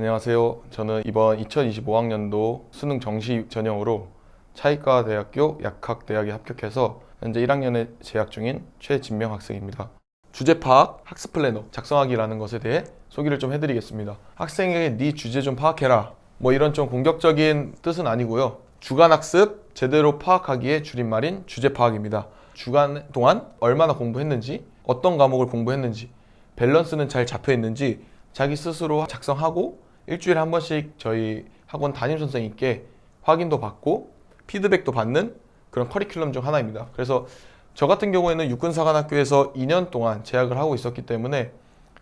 안녕하세요. 저는 이번 2025학년도 수능 정시 전형으로 차이과 대학교 약학 대학에 합격해서 현재 1학년에 재학 중인 최진명 학생입니다. 주제 파악, 학습 플래너 작성하기라는 것에 대해 소개를 좀 해드리겠습니다. 학생에게 네 주제 좀 파악해라. 뭐 이런 좀 공격적인 뜻은 아니고요. 주간 학습 제대로 파악하기의 줄임말인 주제 파악입니다. 주간 동안 얼마나 공부했는지, 어떤 과목을 공부했는지, 밸런스는 잘 잡혀 있는지 자기 스스로 작성하고 일주일에 한 번씩 저희 학원 담임 선생님께 확인도 받고 피드백도 받는 그런 커리큘럼 중 하나입니다. 그래서 저 같은 경우에는 육군사관학교에서 2년 동안 재학을 하고 있었기 때문에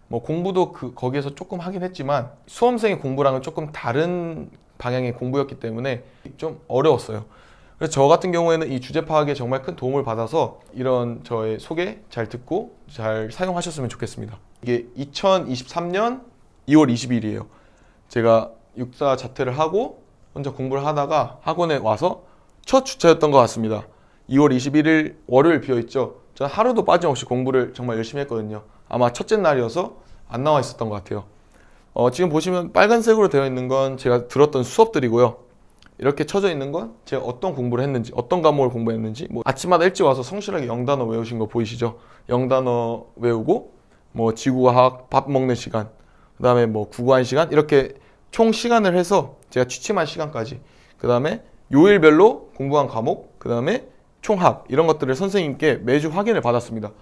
뭐 공부도 그 거기에서 조금 하긴 했지만 수험생의 공부랑은 조금 다른 방향의 공부였기 때문에 좀 어려웠어요. 그래서 저 같은 경우에는 이 주제 파악에 정말 큰 도움을 받아서 이런 저의 소개 잘 듣고 잘 사용하셨으면 좋겠습니다. 이게 2023년 2월 20일이에요. 제가 육사 자퇴를 하고 혼자 공부를 하다가 학원에 와서 첫 주차였던 것 같습니다. 2월 21일 월요일 비어 있죠. 저는 하루도 빠짐없이 공부를 정말 열심히 했거든요. 아마 첫째 날이어서 안 나와 있었던 것 같아요. 어, 지금 보시면 빨간색으로 되어 있는 건 제가 들었던 수업들이고요. 이렇게 쳐져 있는 건 제가 어떤 공부를 했는지, 어떤 과목을 공부했는지, 뭐 아침마다 일찍 와서 성실하게 영단어 외우신 거 보이시죠? 영단어 외우고, 뭐 지구과학, 밥 먹는 시간, 그 다음에 뭐 국어한 시간, 이렇게 총 시간을 해서 제가 취침한 시간까지, 그 다음에 요일별로 공부한 과목, 그 다음에 총합, 이런 것들을 선생님께 매주 확인을 받았습니다.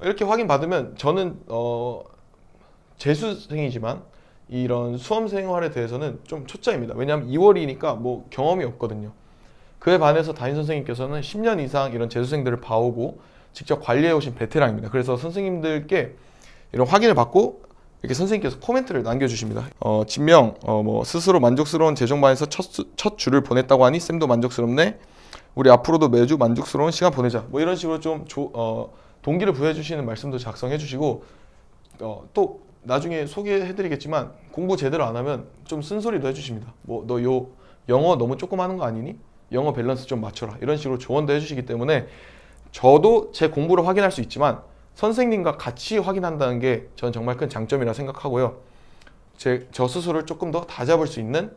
이렇게 확인 받으면 저는, 어, 재수생이지만 이런 수험 생활에 대해서는 좀 초짜입니다. 왜냐하면 2월이니까 뭐 경험이 없거든요. 그에 반해서 담임 선생님께서는 10년 이상 이런 재수생들을 봐오고 직접 관리해 오신 베테랑입니다. 그래서 선생님들께 이런 확인을 받고 이렇게 선생님께서 코멘트를 남겨주십니다. 어, 진명, 어, 뭐 스스로 만족스러운 재정반에서 첫, 수- 첫 주를 보냈다고 하니 쌤도 만족스럽네. 우리 앞으로도 매주 만족스러운 시간 보내자. 뭐 이런 식으로 좀 조, 어, 동기를 부여해 주시는 말씀도 작성해 주시고 어, 또 나중에 소개해드리겠지만 공부 제대로 안 하면 좀 쓴소리도 해주십니다. 뭐 너 요 영어 너무 조금 하는 거 아니니? 영어 밸런스 좀 맞춰라. 이런 식으로 조언도 해주시기 때문에 저도 제 공부를 확인할 수 있지만 선생님과 같이 확인한다는 게 저는 정말 큰 장점이라 생각하고요. 제 저 스스로를 조금 더 다잡을 수 있는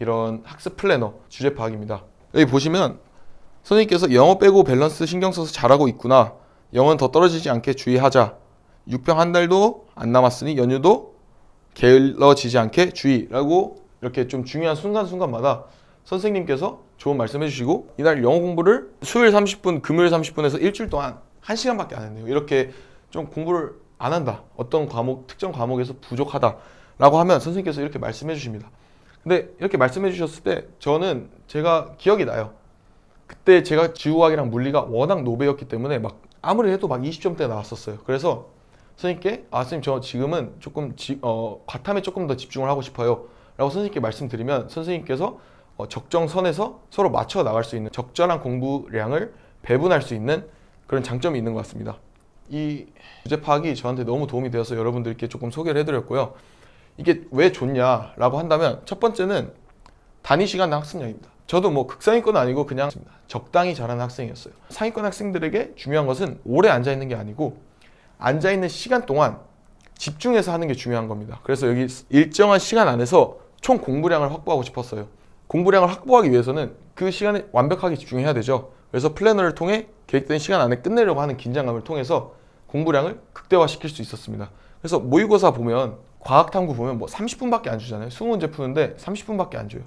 이런 학습 플래너 주제 파악입니다. 여기 보시면 선생님께서 영어 빼고 밸런스 신경 써서 잘하고 있구나. 영어는 더 떨어지지 않게 주의하자. 6병 한 달도 안 남았으니 연휴도 게을러지지 않게 주의라고 이렇게 좀 중요한 순간순간마다 선생님께서 좋은 말씀 해주시고 이날 영어 공부를 수요일 30분, 금요일 30분에서 일주일 동안 1시간밖에 안 했네요. 이렇게 좀 공부를 안 한다. 어떤 과목, 특정 과목에서 부족하다 라고 하면 선생님께서 이렇게 말씀해 주십니다. 근데 이렇게 말씀해 주셨을 때 저는 제가 기억이 나요. 그때 제가 지구과학이랑 물리가 워낙 노베였기 때문에 막 아무리 해도 막 20점대 나왔었어요. 그래서 선생님께 아 선생님 저 지금은 조금 지, 어, 과탐에 조금 더 집중을 하고 싶어요. 라고 선생님께 말씀드리면 선생님께서 어, 적정선에서 서로 맞춰 나갈 수 있는 적절한 공부량을 배분할 수 있는 그런 장점이 있는 것 같습니다. 이 주제 파악이 저한테 너무 도움이 되어서 여러분들께 조금 소개를 해드렸고요. 이게 왜 좋냐라고 한다면 첫 번째는 단위 시간 학습량입니다. 저도 뭐 극상위권 아니고 그냥 적당히 잘하는 학생이었어요. 상위권 학생들에게 중요한 것은 오래 앉아 있는 게 아니고 앉아 있는 시간 동안 집중해서 하는 게 중요한 겁니다. 그래서 여기 일정한 시간 안에서 총 공부량을 확보하고 싶었어요. 공부량을 확보하기 위해서는 그 시간에 완벽하게 집중해야 되죠. 그래서 플래너를 통해 계획된 시간 안에 끝내려고 하는 긴장감을 통해서 공부량을 극대화시킬 수 있었습니다. 그래서 모의고사 보면 과학탐구 보면 뭐 30분밖에 안 주잖아요. 20문제 푸는데 30분밖에 안 줘요.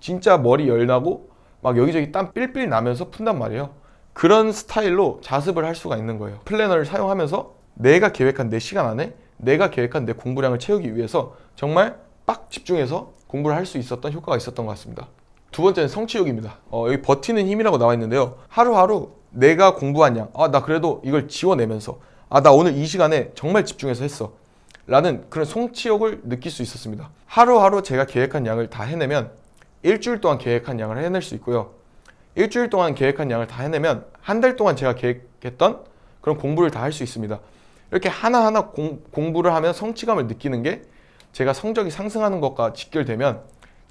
진짜 머리 열나고 막 여기저기 땀 삘삘 나면서 푼단 말이에요. 그런 스타일로 자습을 할 수가 있는 거예요. 플래너를 사용하면서 내가 계획한 내 시간 안에 내가 계획한 내 공부량을 채우기 위해서 정말 빡 집중해서 공부를 할 수 있었던 효과가 있었던 것 같습니다. 두 번째는 성취욕입니다. 어, 여기 버티는 힘이라고 나와 있는데요. 하루하루 내가 공부한 양, 아, 나 그래도 이걸 지워내면서, 아, 나 오늘 이 시간에 정말 집중해서 했어. 라는 그런 성취욕을 느낄 수 있었습니다. 하루하루 제가 계획한 양을 다 해내면 일주일 동안 계획한 양을 해낼 수 있고요. 일주일 동안 계획한 양을 다 해내면 한 달 동안 제가 계획했던 그런 공부를 다 할 수 있습니다. 이렇게 하나하나 공, 공부를 하면 성취감을 느끼는 게 제가 성적이 상승하는 것과 직결되면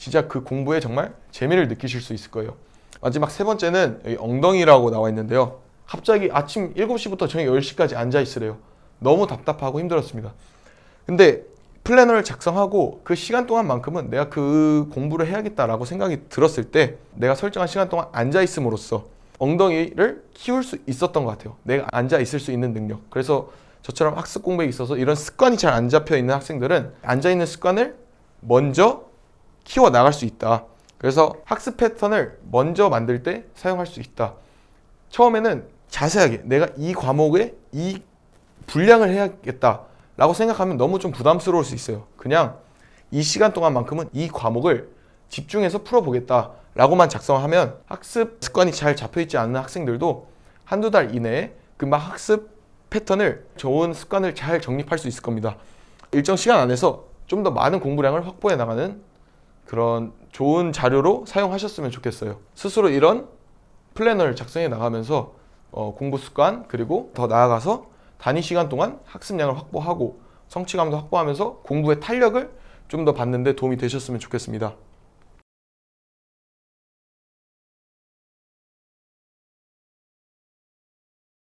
진짜 그 공부에 정말 재미를 느끼실 수 있을 거예요. 마지막 세 번째는 엉덩이라고 나와 있는데요. 갑자기 아침 7시부터 저녁 10시까지 앉아 있으래요. 너무 답답하고 힘들었습니다. 근데 플래너를 작성하고 그 시간 동안만큼은 내가 그 공부를 해야겠다라고 생각이 들었을 때 내가 설정한 시간 동안 앉아 있음으로써 엉덩이를 키울 수 있었던 것 같아요. 내가 앉아 있을 수 있는 능력. 그래서 저처럼 학습 공부에 있어서 이런 습관이 잘 안 잡혀 있는 학생들은 앉아 있는 습관을 먼저 키워 나갈 수 있다. 그래서 학습 패턴을 먼저 만들 때 사용할 수 있다. 처음에는 자세하게 내가 이 과목에 이 분량을 해야겠다라고 생각하면 너무 좀 부담스러울 수 있어요. 그냥 이 시간 동안만큼은 이 과목을 집중해서 풀어보겠다라고만 작성하면 학습 습관이 잘 잡혀있지 않는 학생들도 한두 달 이내에 금방 학습 패턴을 좋은 습관을 잘 정립할 수 있을 겁니다. 일정 시간 안에서 좀 더 많은 공부량을 확보해 나가는 그런 좋은 자료로 사용하셨으면 좋겠어요. 스스로 이런 플래너를 작성해 나가면서 어, 공부 습관 그리고 더 나아가서 단위 시간 동안 학습량을 확보하고 성취감도 확보하면서 공부의 탄력을 좀 더 받는데 도움이 되셨으면 좋겠습니다.